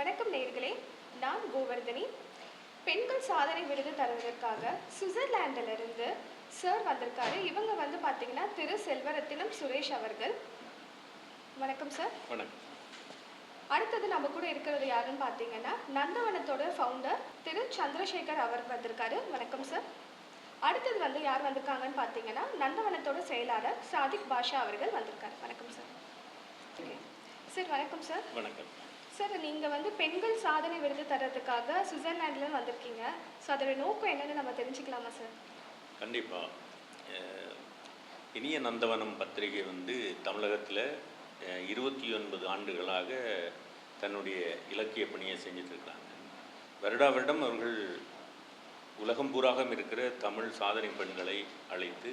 வணக்கம் நேயர்களே நான் கோவர்தனி. பெண்கள் சாதனை விருது தருவதற்காக சுவிட்சர்லாண்டிலிருந்து சார் வந்திருக்காரு. இவங்க வந்து பார்த்தீங்கன்னா திரு செல்வரத்தினம் சுரேஷ் அவர்கள். வணக்கம் சார். வணக்கம். அடுத்தது நம்ம கூட இருக்கிறது யாருன்னு பார்த்தீங்கன்னா நந்தவனத்தோட ஃபவுண்டர் திரு சந்திரசேகர் அவர் வந்திருக்காரு. வணக்கம் சார். அடுத்தது வந்து யார் வந்திருக்காங்கன்னு பார்த்தீங்கன்னா நந்தவனத்தோட செயலாளர் சாதிக் பாஷா அவர்கள் வந்திருக்காரு. வணக்கம் சார். சார் வணக்கம் சார். வணக்கம். சார் நீங்கள் வந்து பெண்கள் சாதனை விருது தர்றதுக்காக சுவிட்சர்லாண்டில் வந்திருக்கீங்க. ஸோ அதோட நோக்கம் என்னென்னு நம்ம தெரிஞ்சுக்கலாமா சார்? கண்டிப்பாக இனிய நந்தவனம் பத்திரிகை வந்து தமிழகத்தில் இருபத்தி ஒன்பது ஆண்டுகளாக தன்னுடைய இலக்கிய பணியை செஞ்சிட்ருக்காங்க. வருடா வருடம் அவர்கள் உலகம் பூராகம் இருக்கிற தமிழ் சாதனை பெண்களை அழைத்து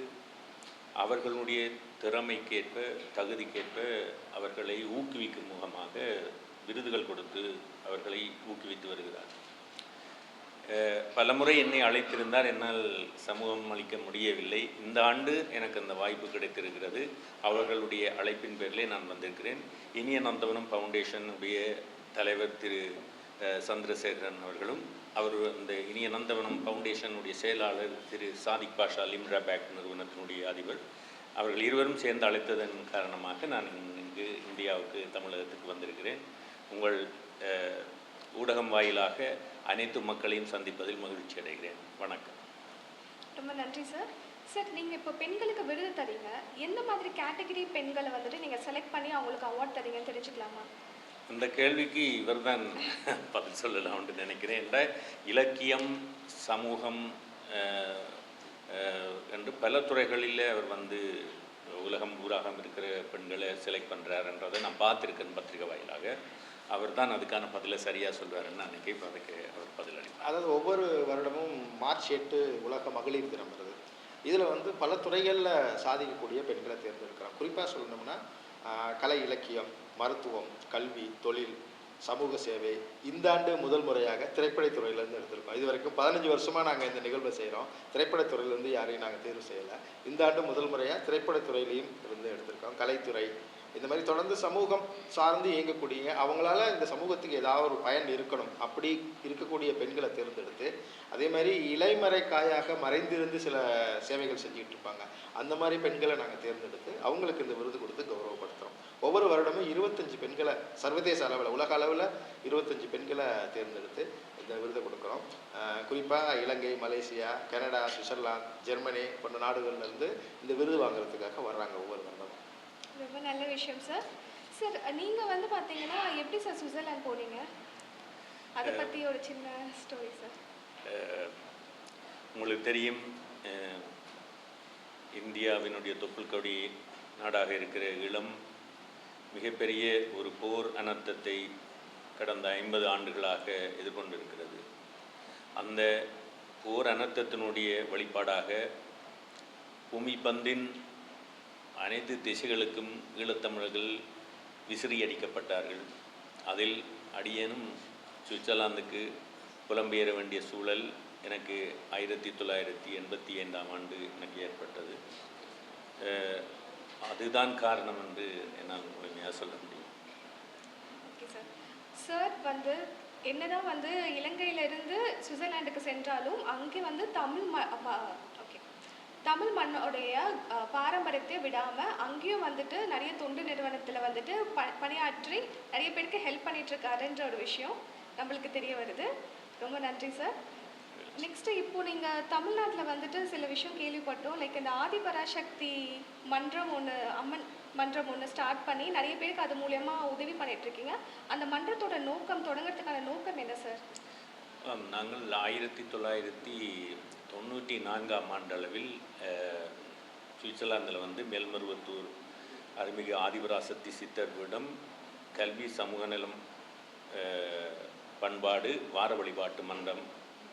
அவர்களுடைய திறமைக்கேற்ப தகுதிக்கேற்ப அவர்களை ஊக்குவிக்கும் முகமாக விருதுகள் கொடுத்து அவர்களை ஊக்குவித்து வருகிறார். பலமுறை என்னை அழைத்திருந்தார். என்னால் சமூகம் அளிக்க முடியவில்லை. இந்த ஆண்டு எனக்கு அந்த வாய்ப்பு கிடைத்திருக்கிறது. அவர்களுடைய அழைப்பின் பேரிலே நான் வந்திருக்கிறேன். இனிய நந்தவனம் ஃபவுண்டேஷனுடைய தலைவர் திரு சந்திரசேகரன் அவர்களும் அவர் அந்த இனிய நந்தவனம் ஃபவுண்டேஷனுடைய செயலாளர் திரு சாதிக் பாஷா லிம்ரா பேக் நிறுவனத்தினுடைய அதிபர். அவர்கள் இருவரும் சேர்ந்து அழைத்ததன் காரணமாக நான் இங்கு இந்தியாவுக்கு தமிழகத்துக்கு வந்திருக்கிறேன். உங்கள் ஊடகம் வாயிலாக அனைத்து மக்களையும் சந்திப்பதில் மகிழ்ச்சி அடைகிறேன். வணக்கம். ரொம்ப நன்றி சார் சார் நீங்கள் இப்போ பெண்களுக்கு விருது தரீங்க. எந்த மாதிரி கேட்டகரி பெண்களை வந்துட்டு நீங்கள் செலக்ட் பண்ணி அவங்களுக்கு அவார்ட் தரீங்கன்னு தெரிஞ்சுக்கலாமா? அந்த கேள்விக்கு இவர்தான் பதில் சொல்லலாம்னு நினைக்கிறேன். என்ற இலக்கியம் சமூகம் என்று பல துறைகளில் அவர் வந்து உலகம் ஊராகம் இருக்கிற பெண்களை செலக்ட் பண்ணுறாருன்றதை நான் பார்த்துருக்கேன் பத்திரிகை வாயிலாக. அவர் தான் அதுக்கான பதிலை சரியாக சொல்வாருன்னு நான் நினைக்கிறேன். அதுக்கு அவர் பதில் அளிப்பார். அதாவது ஒவ்வொரு வருடமும் மார்ச் எட்டு உலக மகளிர் தினம் வருது. இதில் வந்து பல துறைகளில் சாதிக்கக்கூடிய பெண்களை தேர்ந்தெடுக்கிறோம் குறிப்பாக சொல்லணும்னா கலை இலக்கியம் மருத்துவம் கல்வி தொழில் சமூக சேவை இந்த ஆண்டு முதல் முறையாக திரைப்படத்துறையிலேருந்து எடுத்திருக்கோம். இது வரைக்கும் பதினஞ்சு வருஷமாக நாங்கள் இந்த நிகழ்வை செய்கிறோம் திரைப்படத்துறையிலேருந்து யாரையும் நாங்கள் தேர்வு செய்யலை. இந்த ஆண்டு முதல் முறையாக திரைப்படத்துறையிலையும் இருந்து எடுத்திருக்கோம். கலைத்துறை இந்த மாதிரி தொடர்ந்து சமூகம் சார்ந்து இயங்கக்கூடிய அவங்களால இந்த சமூகத்துக்கு ஏதாவது ஒரு பயன் இருக்கணும். அப்படி இருக்கக்கூடிய பெண்களை தேர்ந்தெடுத்து அதே மாதிரி இலைமறை காயாக மறைந்திருந்து சில சேவைகள் செஞ்சுக்கிட்டு இருப்பாங்க. அந்த மாதிரி பெண்களை நாங்கள் தேர்ந்தெடுத்து அவங்களுக்கு இந்த விருது கொடுத்து கௌரவப்படுத்துகிறோம் ஒவ்வொரு வருடமும் இருபத்தஞ்சு பெண்களை சர்வதேச அளவில் உலக அளவில் இருபத்தஞ்சு பெண்களை தேர்ந்தெடுத்து இந்த விருதை கொடுக்குறோம். குறிப்பாக Ilangai Malaysia Canada Switzerland Germany போன்ற நாடுகள்ல இருந்து இந்த விருது வாங்குறதுக்காக வர்றாங்க ஒவ்வொரு ரொம்ப நல்ல விஷயம் சார் சார் நீங்கள் வந்து பார்த்தீங்கன்னா எப்படி சார் சுவிட்சர்லாந்து போனீங்க? அதை பற்றி ஒரு சின்ன ஸ்டோரி சார் உங்களுக்கு தெரியும் இந்தியாவினுடைய தொப்புள் கொடி நாடாக இருக்கிற இளம் மிகப்பெரிய ஒரு போர் அனர்த்தத்தை கடந்த ஐம்பது ஆண்டுகளாக எதிர்கொண்டிருக்கிறது. அந்த போர் அனர்த்தத்தினுடைய வெளிப்பாடாக பூமி பந்தின் அனைத்து திசைகளுக்கும் ஈழத்தமிழர்கள் விசிறி அடிக்கப்பட்டார்கள் அதில் அடியேனும் சுவிட்சர்லாந்துக்கு புலம்பெயர வேண்டிய சூழல் எனக்கு ஆயிரத்தி தொள்ளாயிரத்தி எண்பத்தி ஐந்தாம் ஆண்டு எனக்கு ஏற்பட்டது. அதுதான் காரணம் என்று என்னால் முழுமையாக சொல்ல முடியும். ஓகே சார் சார் வந்து என்னதான் வந்து இலங்கையிலிருந்து சுவிட்சர்லாண்டுக்கு சென்றாலும் அங்கே வந்து தமிழ் ம தமிழ் மண்ணோடைய பாரம்பரியத்தை விடாமல் அங்கேயும் வந்துட்டு நிறைய தொண்டு நிறுவனத்தில் வந்துட்டு ப பணியாற்றி நிறைய பேருக்கு ஹெல்ப் பண்ணிகிட்ருக்காருன்ற ஒரு விஷயம் நம்மளுக்கு தெரிய வருது. ரொம்ப நன்றி சார் நெக்ஸ்ட் இப்போ நீங்கள் தமிழ்நாட்டில் வந்துட்டு சில விஷயம் கேள்விப்பட்டோம். லைக் இந்த ஆதிபராசக்தி மன்றம் ஒன்று அம்மன் மன்றம் ஒன்று ஸ்டார்ட் பண்ணி நிறைய பேருக்கு அது மூலயமா உதவி பண்ணிட்டு இருக்கீங்க அந்த மன்றத்தோட நோக்கம் தொடங்குறதுக்கான நோக்கம் என்ன சார் நாங்கள் ஆயிரத்தி தொள்ளாயிரத்தி தொண்ணூற்றி நான்காம் ஆண்டளவில் சுவிட்சர்லாந்தில் வந்து மேல்மருவத்தூர் அருள்மிகு ஆதிபராசக்தி சித்தர்விடம் கல்வி சமூக நலம் பண்பாடு வார வழிபாட்டு மன்றம்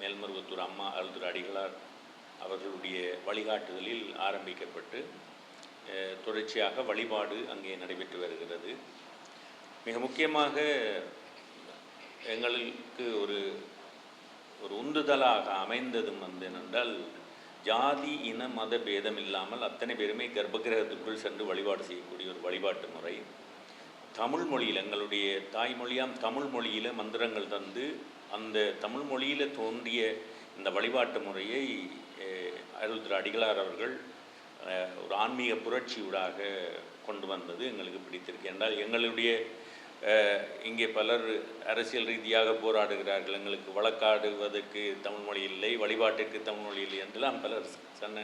மேல்மருவத்தூர் அம்மா அருள்துறை அடிகளார் அவர்களுடைய வழிகாட்டுதலில் ஆரம்பிக்கப்பட்டு தொடர்ச்சியாக வழிபாடு அங்கே நடைபெற்று வருகிறது. மிக முக்கியமாக எங்களுக்கு ஒரு ஒரு உந்துதலாக அமைந்ததும் வந்து என்னென்றால் ஜாதி இன மத பேதம் இல்லாமல் அத்தனை பேருமே கர்ப்பகிரகத்துக்குள் சென்று வழிபாடு செய்யக்கூடிய ஒரு வழிபாட்டு முறை. தமிழ் மொழியில் எங்களுடைய தாய்மொழியாம் தமிழ் மொழியில் மந்திரங்கள் தந்து அந்த தமிழ் மொழியில் தோன்றிய இந்த வழிபாட்டு முறையை அருள்திரு அடிகளார் அவர்கள் ஒரு ஆன்மீக புரட்சியூடாக கொண்டு வந்தது எங்களுக்கு பிடித்திருக்கு. என்றால் எங்களுடைய இங்கே பலர் அரசியல் ரீதியாக போராடுகிறார்கள். எங்களுக்கு வழக்காடுவதற்கு தமிழ் மொழி இல்லை வழிபாட்டிற்கு தமிழ் மொழி இல்லை என்றெல்லாம் பலர் சன்ன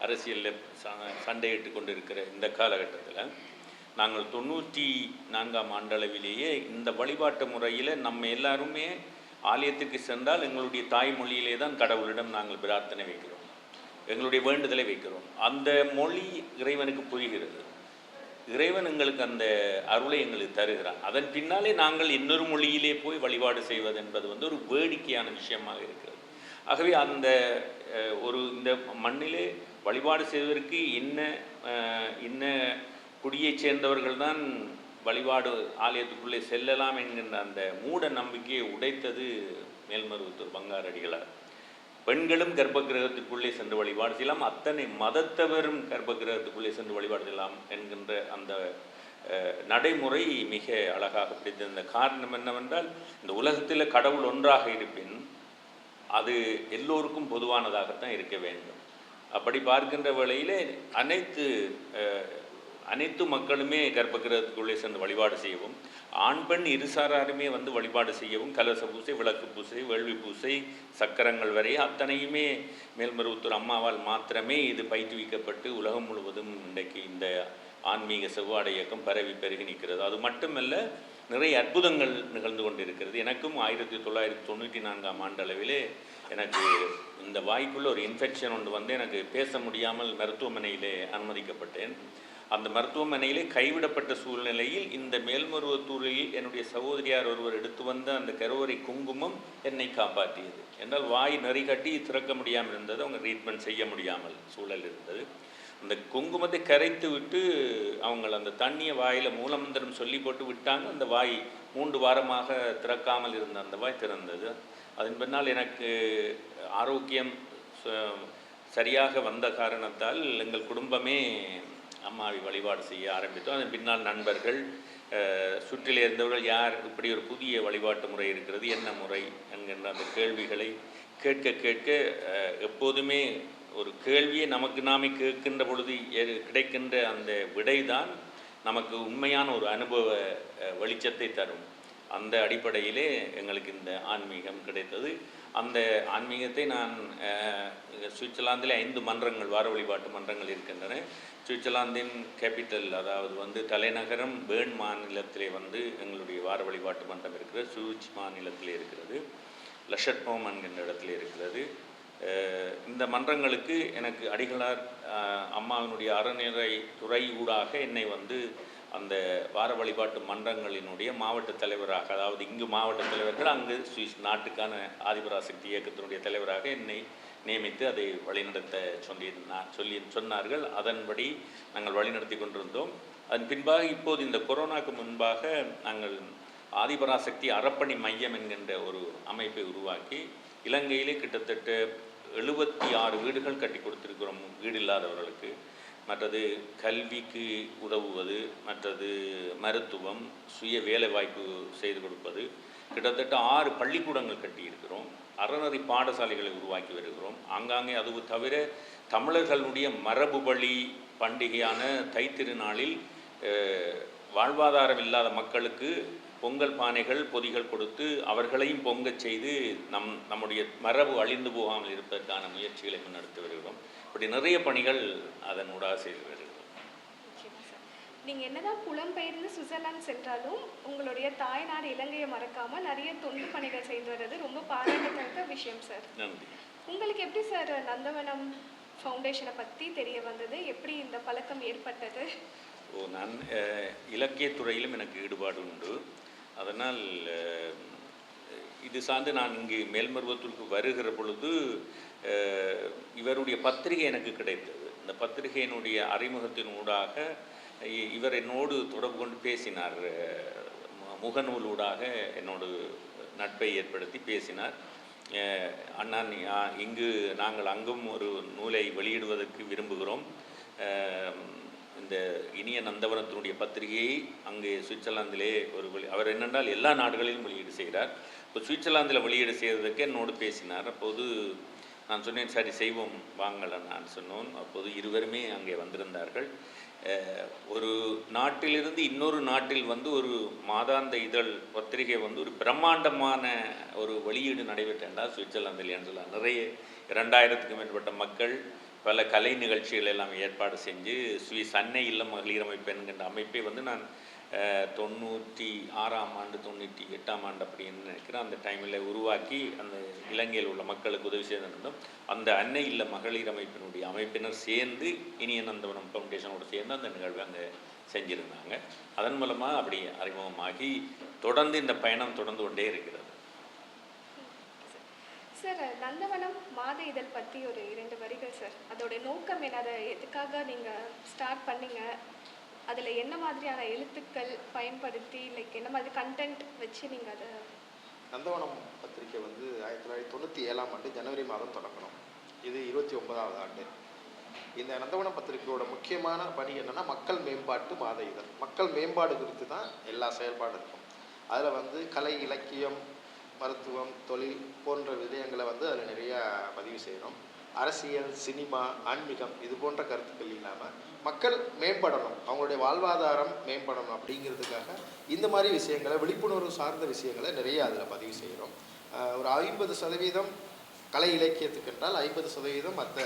அரசியலில் ச- சண்டையிட்டு கொண்டிருக்கிற இந்த காலகட்டத்தில் நாங்கள் தொண்ணூற்றி நான்காம் ஆண்டளவிலேயே இந்த வழிபாட்டு முறையில் நம்ம எல்லாருமே ஆலயத்துக்கு சென்றால் எங்களுடைய தாய்மொழியிலே தான் கடவுளிடம் நாங்கள் பிரார்த்தனை வைக்கிறோம். எங்களுடைய வேண்டுதலை வைக்கிறோம். அந்த மொழி இறைவனுக்கு புரிகிறது. இறைவன் எங்களுக்கு அந்த அருளை எங்களுக்கு தருகிறான். அதன் பின்னாலே நாங்கள் இன்னொரு மொழியிலே போய் வழிபாடு செய்வது என்பது வந்து ஒரு வேடிக்கையான விஷயமாக இருக்கிறது. ஆகவே அந்த ஒரு இந்த மண்ணிலே வழிபாடு செய்வதற்கு என்ன இன்ன குடியைச் சேர்ந்தவர்கள் தான் வழிபாடு ஆலயத்துக்குள்ளே செல்லலாம் என்கின்ற அந்த மூட நம்பிக்கையை உடைத்தது மேல்மருவத்தூர் பங்காரடிகளார். பெண்களும் கர்ப்ப கிரகத்துக்குள்ளே சென்று வழிபாடு செய்யலாம். அத்தனை மதத்தவரும் கர்ப்ப கிரகத்துக்குள்ளே சென்று வழிபாடு செய்யலாம் என்கின்ற அந்த நடைமுறை மிக அழகாக பிடித்திருந்த காரணம் என்னவென்றால் இந்த உலகத்தில் கடவுள் ஒன்றாக இருப்பின் அது எல்லோருக்கும் பொதுவானதாகத்தான் இருக்க வேண்டும். அப்படி பார்க்கின்ற வேளையிலே அனைத்து அனைத்து மக்களுமே கர்ப்பகிரகத்துக்குள்ளே சென்று வழிபாடு செய்யவும் ஆண் பெண் இருசாராருமே வந்து வழிபாடு செய்யவும் கலச பூசை விளக்கு பூசை வேள்வி பூசை சக்கரங்கள் வரை அத்தனையுமே மேல்மருவத்தூர் அம்மாவால் மாத்திரமே இது பயிற்றுவிக்கப்பட்டு உலகம் முழுவதும் இன்றைக்கு இந்த ஆன்மீக செவ்வாடை இயக்கம் பரவி பெருகி நிற்கிறது. அது மட்டுமல்ல நிறைய அற்புதங்கள் நிகழ்ந்து கொண்டிருக்கிறது. எனக்கும் ஆயிரத்தி தொள்ளாயிரத்தி தொண்ணூற்றி நான்காம் ஆண்டளவிலே எனக்கு இந்த வாய்க்குள்ள ஒரு இன்ஃபெக்ஷன் ஒன்று வந்து எனக்கு பேச முடியாமல் மருத்துவமனையிலே அனுமதிக்கப்பட்டேன். அந்த மருத்துவமனையிலே கைவிடப்பட்ட சூழ்நிலையில் இந்த மேல்மருவத்தூரில் என்னுடைய சகோதரியார் ஒருவர் எடுத்து வந்த அந்த கருவறை குங்குமம் என்னை காப்பாற்றியது. என்றால் வாய் நரி கட்டி திறக்க முடியாமல் இருந்தது அவங்க ட்ரீட்மெண்ட் செய்ய முடியாமல் சூழல் இருந்தது. அந்த குங்குமத்தை கரைத்து விட்டு அவங்க அந்த தண்ணியை வாயில் மூலமந்திரம் சொல்லி போட்டு விட்டாங்க. அந்த வாய் மூன்று வாரமாக திறக்காமல் இருந்த அந்த வாய் திறந்தது. அதன் பின்னால் எனக்கு ஆரோக்கியம் ச- சரியாக வந்த காரணத்தால் எங்கள் குடும்பமே அம்மாவை வழிபாடு செய்ய ஆரம்பித்தோம். அதன் பின்னால் நண்பர்கள் சுற்றில் இருந்தவர்கள் யார் இப்படி ஒரு புதிய வழிபாட்டு முறை இருக்கிறது என்ன முறை என்கின்ற அந்த கேள்விகளை கேட்க கேட்க எப்போதுமே ஒரு கேள்வியை நமக்கு நாமே கேட்கின்ற பொழுது எ- கிடைக்கின்ற அந்த விடைதான் நமக்கு உண்மையான ஒரு அனுபவ வெளிச்சத்தை தரும். அந்த அடிப்படையிலே எங்களுக்கு இந்த ஆன்மீகம் கிடைத்தது. அந்த ஆன்மீகத்தை நான் சுவிட்சர்லாந்தில் ஐந்து மன்றங்கள் வார வழிபாட்டு மன்றங்கள் இருக்கின்றன. சுவிட்சர்லாந்தின் கேபிட்டல் அதாவது வந்து தலைநகரம் பேர்ன் மாநிலத்திலே வந்து எங்களுடைய வார வழிபாட்டு மன்றம் இருக்கிறது. சுவிட்ச் மாநிலத்திலே இருக்கிறது. லஷட்மோம் என்கின்ற இடத்துல இருக்கிறது. இந்த மன்றங்களுக்கு எனக்கு அடிகளார் அம்மாவினுடைய அறநிலை துறை ஊடாக என்னை வந்து அந்த வார வழிபாட்டு மன்றங்களினுடைய மாவட்ட தலைவராக அதாவது இங்கு மாவட்ட தலைவர்கள் அங்கு சுவிஸ் நாட்டுக்கான ஆதிபராசக்தி இயக்கத்தினுடைய தலைவராக என்னை நியமித்து அதை வழிநடத்த சொல்லி சொல்லி சொன்னார்கள். அதன்படி நாங்கள் வழிநடத்தி கொண்டிருந்தோம். அதன் பின்பாக இப்போது இந்த கொரோனாக்கு முன்பாக நாங்கள் ஆதிபராசக்தி அறப்பணி மையம் என்கின்ற ஒரு அமைப்பை உருவாக்கி இலங்கையிலே கிட்டத்தட்ட எழுபத்தி ஆறு வீடுகள் கட்டி கொடுத்திருக்கிறோம் வீடு இல்லாதவர்களுக்கு. மற்றது கல்விக்கு உதவுவது மற்றது மருத்துவம் சுய வேலைவாய்ப்பு செய்து கொடுப்பது. கிட்டத்தட்ட ஆறு பள்ளிக்கூடங்கள் கட்டியிருக்கிறோம். அறநெறி பாடசாலைகளை உருவாக்கி வருகிறோம். ஆங்காங்கே அது தவிர தமிழர்களுடைய மரபு வழி பண்டிகையான தைத்திருநாளில் வாழ்வாதாரம் இல்லாத மக்களுக்கு பொங்கல் பானைகள் பொதிகள் கொடுத்து அவர்களையும் பொங்கச் செய்து நம் நம்முடைய மரபு அழிந்து போகாமல் இருப்பதற்கான முயற்சிகளை முன்னெடுத்து வருகிறோம். இப்படி நிறைய பணிகள் அதன் ஊடாக செய்து சார். நீங்கள் என்னதான் புலம்பெயர்ந்து சுவிட்சர்லாந்து சென்றாலும் உங்களுடைய தாய்நாடு இலங்கையை மறக்காம நிறைய தொண்டு பணிகள் செய்து வர்றது ரொம்ப பாராட்டத்தக்க விஷயம் சார். நன்றி. உங்களுக்கு எப்படி சார் நந்தவனம் ஃபவுண்டேஷனை பற்றி தெரிய வந்தது? எப்படி இந்த பழக்கம் ஏற்பட்டது? ஓ நான் இலக்கியத்துறையிலும் எனக்கு ஈடுபாடு உண்டு. அதனால் இது சார்ந்து நான் இங்கு மேல்மருவத்தூருக்கு வருகிற பொழுது இவருடைய பத்திரிகை எனக்கு கிடைத்தது. இந்த பத்திரிகையினுடைய அறிமுகத்தின் ஊடாக இ- இவர் என்னோடு தொடர்பு கொண்டு பேசினார். முகநூல் ஊடாக முகநூலூடாக என்னோடு நட்பை ஏற்படுத்தி பேசினார். அண்ணா நீ இங்கு நாங்கள் அங்கும் ஒரு நூலை வெளியிடுவதற்கு விரும்புகிறோம். இந்த இனிய நந்தவனத்தினுடைய பத்திரிகையை அங்கே சுவிட்சர்லாந்திலே ஒரு வெளி அவர் என்னென்றால் எல்லா நாடுகளிலும் வெளியீடு செய்கிறார். இப்போ சுவிட்சர்லாந்தில் வெளியீடு செய்வதற்கு என்னோடு பேசினார். அப்போது நான் சொன்னேன் சரி செய்வோம் வாங்கலாம் நான் சொன்னோம். அப்போது இருவருமே அங்கே வந்திருந்தார்கள். ஒரு நாட்டிலிருந்து இன்னொரு நாட்டில் வந்து ஒரு மாதாந்த இதழ் பத்திரிகை வந்து ஒரு பிரம்மாண்டமான ஒரு வெளியீடு நடைபெற்றால் சுவிட்சர்லாந்தில் சொல்லலாம் நிறைய இரண்டாயிரத்துக்கும் மேற்பட்ட மக்கள் பல கலை நிகழ்ச்சிகள் எல்லாம் ஏற்பாடு செஞ்சு சுவிஸ் அன்னை இல்லம் மகளிர் அமைப்பு என்கின்ற அமைப்பை வந்து நான் தொண்ணூற்றி ஆறாம் ஆண்டு தொண்ணூற்றி எட்டாம் ஆண்டு அப்படின்னு நினைக்கிறேன் அந்த டைமில் உருவாக்கி அந்த இலங்கையில் உள்ள மக்களுக்கு உதவி செய்திருந்தோம் அந்த அன்னை இல்ல மகளிர் அமைப்பினுடைய அமைப்பினர் சேர்ந்து இனிய நந்தவனம் ஃபவுண்டேஷனோடு சேர்ந்து அந்த நிகழ்வை அங்கே செஞ்சுருந்தாங்க. அதன் மூலமாக அப்படி அறிமுகமாகி தொடர்ந்து இந்த பயணம் தொடர்ந்து கொண்டே இருக்கிறது. சார் நந்தவனம் மாத இதழ் பற்றி ஒரு இரண்டு வரிகள் சார். அதோட நோக்கம் என்ன அதை எதுக்காக நீங்கள் ஸ்டார்ட் பண்ணீங்க? அதில் என்ன மாதிரியான எழுத்துக்கள் பயன்படுத்தி லைக் என்ன மாதிரி கண்டென்ட் வச்சு நீங்கள் அதை நந்தவனம் பத்திரிக்கை வந்து ஆயிரத்தி தொள்ளாயிரத்தி தொண்ணூற்றி ஏழாம் ஆண்டு ஜனவரி மாதம் தொடங்கணும். இது இருபத்தி ஒன்பதாவது ஆண்டு. இந்த நந்தவனம் பத்திரிகையோட முக்கியமான பணி என்னென்னா மக்கள் மேம்பாட்டு மாத இதழ். மக்கள் மேம்பாடு குறித்து தான் எல்லா செயல்பாடும் இருக்கும். அதில் வந்து கலை இலக்கியம் மருத்துவம் தொழில் போன்ற விடயங்களை வந்து அதில் நிறையா பதிவு செய்கிறோம் அரசியல் சினிமா ஆன்மீகம் இது போன்ற கருத்துக்கள் இல்லாமல் மக்கள் மேம்படணும். அவங்களுடைய வாழ்வாதாரம் மேம்படணும் அப்படிங்கிறதுக்காக இந்த மாதிரி விஷயங்களை விழிப்புணர்வு சார்ந்த விஷயங்களை நிறைய அதில் பதிவு செய்கிறோம் ஒரு ஐம்பது சதவீதம் கலை இலக்கியத்துக்கு என்றால் ஐம்பது சதவீதம் மற்ற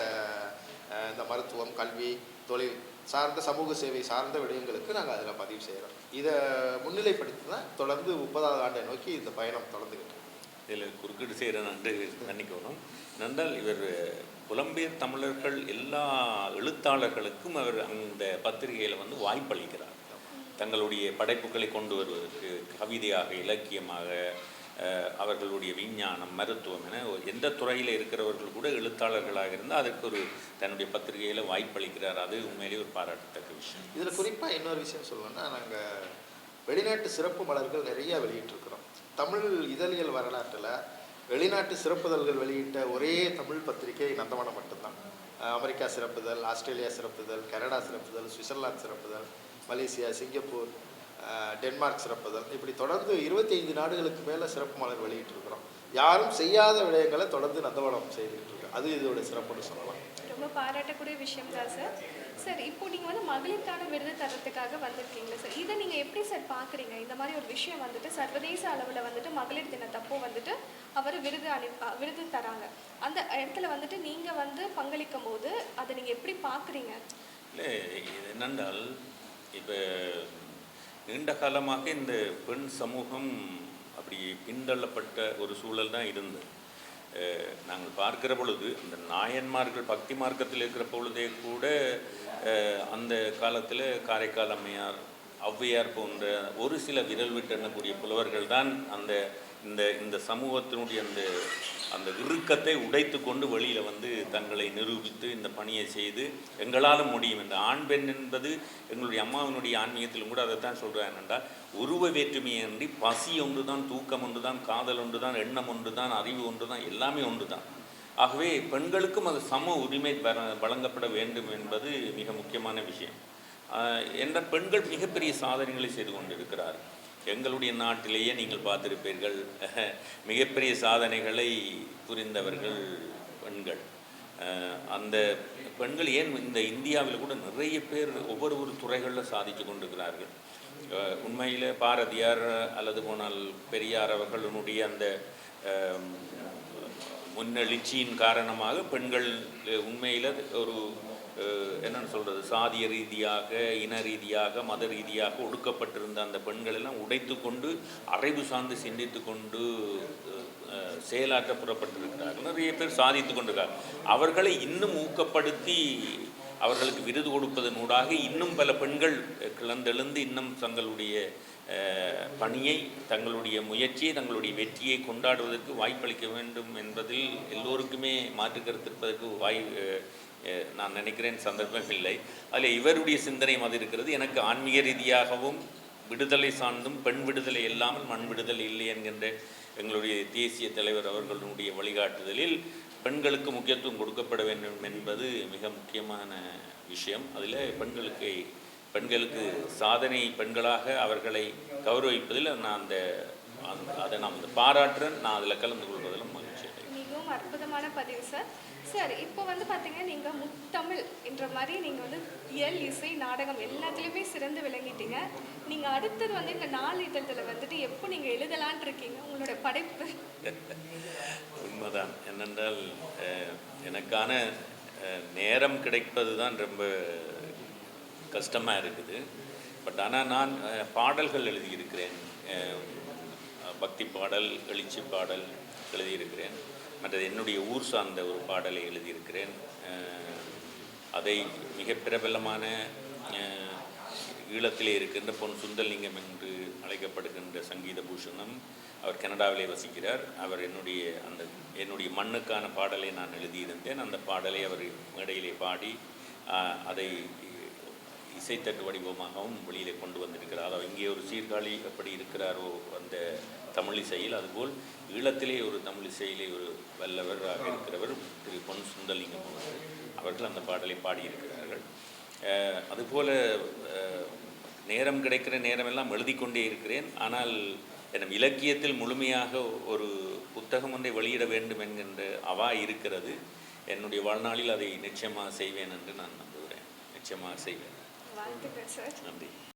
இந்த மருத்துவம் கல்வி தொழில் சார்ந்த சமூக சேவை சார்ந்த விடயங்களுக்கு நாங்கள் அதில் பதிவு செய்கிறோம் இதை முன்னிலைப்படுத்தி தான் தொடர்ந்து முப்பதாவது ஆண்டை நோக்கி இந்த பயணம் தொடர்ந்துக்கிட்டு இதில் குறுக்கீடு செய்கிற நன்று மன்னிக்கணும் நன்றால் இவர் புலம்பெயர் தமிழர்கள் எல்லா எழுத்தாளர்களுக்கும் அவர் அந்த பத்திரிகையில் வந்து வாய்ப்பளிக்கிறார். தங்களுடைய படைப்புகளை கொண்டு வருவதற்கு கவிதையாக இலக்கியமாக அவர்களுடைய விஞ்ஞானம் மருத்துவம் என எந்த துறையில் இருக்கிறவர்கள் கூட எழுத்தாளர்களாக இருந்தால் அதற்கு ஒரு தன்னுடைய பத்திரிகையில் வாய்ப்பளிக்கிறார். அது உண்மையிலேயே ஒரு பாராட்டத்தக்க விஷயம். இதில் குறிப்பாக இன்னொரு விஷயம் சொல்லணும்னா நாங்கள் வெளிநாட்டு சிறப்பு மலர்கள் நிறையா வெளியிட்டிருக்கிறோம். தமிழ் இதழியல் வரலாற்றில் வெளிநாட்டு சிறப்புதழ்கள் வெளியிட்ட ஒரே தமிழ் பத்திரிகை நந்தவனம் மட்டும்தான். அமெரிக்கா சிறப்புதழ் ஆஸ்திரேலியா சிறப்புதழ் கனடா சிறப்புதழ் சுவிட்சர்லாந்து சிறப்புதழ் மலேசியா சிங்கப்பூர் டென்மார்க் சிறப்புதல். இப்படி தொடர்ந்து இருபத்தி ஐந்து நாடுகளுக்கு மேலே சிறப்பு மலர் வெளியிட்டிருக்கிறோம். யாரும் செய்யாத விடயங்களை தொடர்ந்து நந்தவனம் செய்துக்கிட்டு இருக்கோம் அது இதோட சிறப்புன்னு சொல்லலாம். ரொம்ப பாராட்டக்கூடிய விஷயம் தான் சார். சார் இப்போ நீங்கள் வந்து மகளிருக்கான விருது தரத்துக்காக வந்திருக்கீங்களா சார் இதை நீங்கள் எப்படி சார் பார்க்குறீங்க இந்த மாதிரி ஒரு விஷயம் வந்துட்டு சர்வதேச அளவில் வந்துட்டு மகளிர் தினத்தப்போ வந்துட்டு அவர் விருது அணி விருது தராங்க. அந்த இடத்துல வந்துட்டு நீங்கள் வந்து பங்களிக்கும் போது அதை நீங்கள் எப்படி பார்க்குறீங்க இல்லை இது என்னென்றால் இப்போ நீண்ட காலமாக இந்த பெண் சமூகம் அப்படி பின்தள்ளப்பட்ட ஒரு சூழல் தான் இருந்தது. நாங்கள் பார்க்கிற பொழுது அந்த நாயன்மார்கள் பக்தி மார்க்கத்தில் இருக்கிற பொழுதே கூட அந்த காலத்தில் காரைக்கால் அம்மையார் ஔவையார் போன்ற ஒரு சில விரல் விட்டு எண்ணக்கூடிய புலவர்கள் தான் அந்த இந்த இந்த சமூகத்தினுடைய அந்த அந்த இறுக்கத்தை உடைத்து கொண்டு வெளியில் வந்து தங்களை நிரூபித்து இந்த பணியை செய்து எங்களாலும் முடியும். இந்த ஆண் பெண் என்பது எங்களுடைய அம்மாவினுடைய ஆன்மீகத்திலும் கூட அதைத்தான் சொல்கிறாங்க என்றால் உருவ வேற்றுமையின்றி பசி ஒன்று தான் தூக்கம் ஒன்று தான் காதல் ஒன்று தான் எண்ணம் ஒன்று தான் அறிவு ஒன்று தான் எல்லாமே ஒன்று தான் ஆகவே பெண்களுக்கும் அது சம உரிமை வழங்கப்பட வேண்டும் என்பது மிக முக்கியமான விஷயம். என்ற பெண்கள் மிகப்பெரிய சாதனைகளை செய்து கொண்டிருக்கிறார்கள். எங்களுடைய நாட்டிலேயே நீங்கள் பார்த்துருப்பீர்கள். மிகப்பெரிய சாதனைகளை புரிந்தவர்கள் பெண்கள். அந்த பெண்கள் ஏன் இந்த இந்தியாவில் கூட நிறைய பேர் ஒவ்வொரு ஒரு துறைகளில் சாதித்து கொண்டிருக்கிறார்கள். உண்மையில் பாரதியார் அல்லது போனால் பெரியார் அவர்களுடைய அந்த முன்னெழுச்சியின் காரணமாக பெண்கள் உண்மையில் ஒரு என்னன்னு சொல்கிறது சாதிய ரீதியாக இன ரீதியாக மத ரீதியாக ஒடுக்கப்பட்டிருந்த அந்த பெண்கள் எல்லாம் உடைத்து கொண்டு அறைவு சார்ந்து சிந்தித்து கொண்டு செயலாற்ற புறப்பட்டிருக்கிறார்கள். நிறைய பேர் சாதித்து கொண்டிருக்காங்க. அவர்களை இன்னும் ஊக்கப்படுத்தி அவர்களுக்கு விருது கொடுப்பதனூடாக இன்னும் பல பெண்கள் கிளந்தெழுந்து இன்னும் தங்களுடைய பணியை தங்களுடைய முயற்சியை தங்களுடைய வெற்றியை கொண்டாடுவதற்கு வாய்ப்பளிக்க வேண்டும் என்பதில் எல்லோருக்குமே மாற்று கருத்திருப்பதற்கு வாய் நான் நினைக்கிறேன் சந்தர்ப்பம் இல்லை. அதில் இவருடைய சிந்தனையும் அது இருக்கிறது. எனக்கு ஆன்மீக ரீதியாகவும் விடுதலை சார்ந்தும் பெண் விடுதலை இல்லாமல் மண் விடுதலை இல்லை என்கின்ற எங்களுடைய தேசிய தலைவர் அவர்களுடைய வழிகாட்டுதலில் பெண்களுக்கு முக்கியத்துவம் கொடுக்கப்பட வேண்டும் என்பது மிக முக்கியமான விஷயம். அதில் பெண்களுக்கு பெண்களுக்கு சாதனை பெண்களாக அவர்களை கௌரவிப்பதில் நான் அந்த அதை நான் வந்து பாராட்டுறேன். நான் அதில் கலந்து கொள்வதில் மிகவும் அற்புதமான பதிவு சார் சார் இப்போ வந்து பார்த்தீங்கன்னா நீங்கள் முத்தமிழ் என்ற மாதிரி நீங்கள் வந்து இயல் இசை நாடகம் எல்லாத்துலேயுமே சிறந்து விளங்கிட்டீங்க. நீங்கள் அடுத்தது வந்து இந்த நாளிதழ்ல வந்துட்டு எப்போ நீங்கள் எழுதலான் இருக்கீங்க? உங்களோட படைப்பு. உண்மைதான். என்னென்றால் எனக்கான நேரம் கிடைப்பது தான் ரொம்ப கஷ்டமாக இருக்குது. பட் ஆனால் நான் பாடல்கள் எழுதியிருக்கிறேன். பக்தி பாடல் எழுச்சி பாடல் எழுதியிருக்கிறேன். மற்றது என்னுடைய ஊர் சார்ந்த ஒரு பாடலை எழுதியிருக்கிறேன். அதை மிக பிரபலமான ஈழத்திலே இருக்கின்ற பொன் சுந்தரலிங்கம் என்று அழைக்கப்படுகின்ற சங்கீத பூஷணம் அவர் கனடாவிலே வசிக்கிறார். அவர் என்னுடைய அந்த என்னுடைய மண்ணுக்கான பாடலை நான் எழுதியிருந்தேன். அந்த பாடலை அவர் மேடையிலே பாடி அதை இசைத்தட்டு வடிவமாகவும் வெளியிலே கொண்டு வந்திருக்கிறார். அதாவது இங்கே ஒரு சீர்காழி எப்படி இருக்கிறாரோ அந்த தமிழ் இசையில் அதுபோல் ஈழத்திலே ஒரு தமிழ் இசையிலே ஒரு வல்லவராக இருக்கிறவர் திரு பொன் சுந்தரலிங்கம் அவர்கள். அவர்கள் அந்த பாடலை பாடியிருக்கிறார்கள். அதுபோல் நேரம் கிடைக்கிற நேரமெல்லாம் எழுதி கொண்டே இருக்கிறேன். ஆனால் என் இலக்கியத்தில் முழுமையாக ஒரு புத்தகம் ஒன்றை வெளியிட வேண்டும் என்கின்ற அவா இருக்கிறது. என்னுடைய வாழ்நாளில் அதை நிச்சயமாக செய்வேன் என்று நான் நம்புகிறேன். நிச்சயமாக செய்வேன். வாழ்த்துக்கள் சார் நன்றி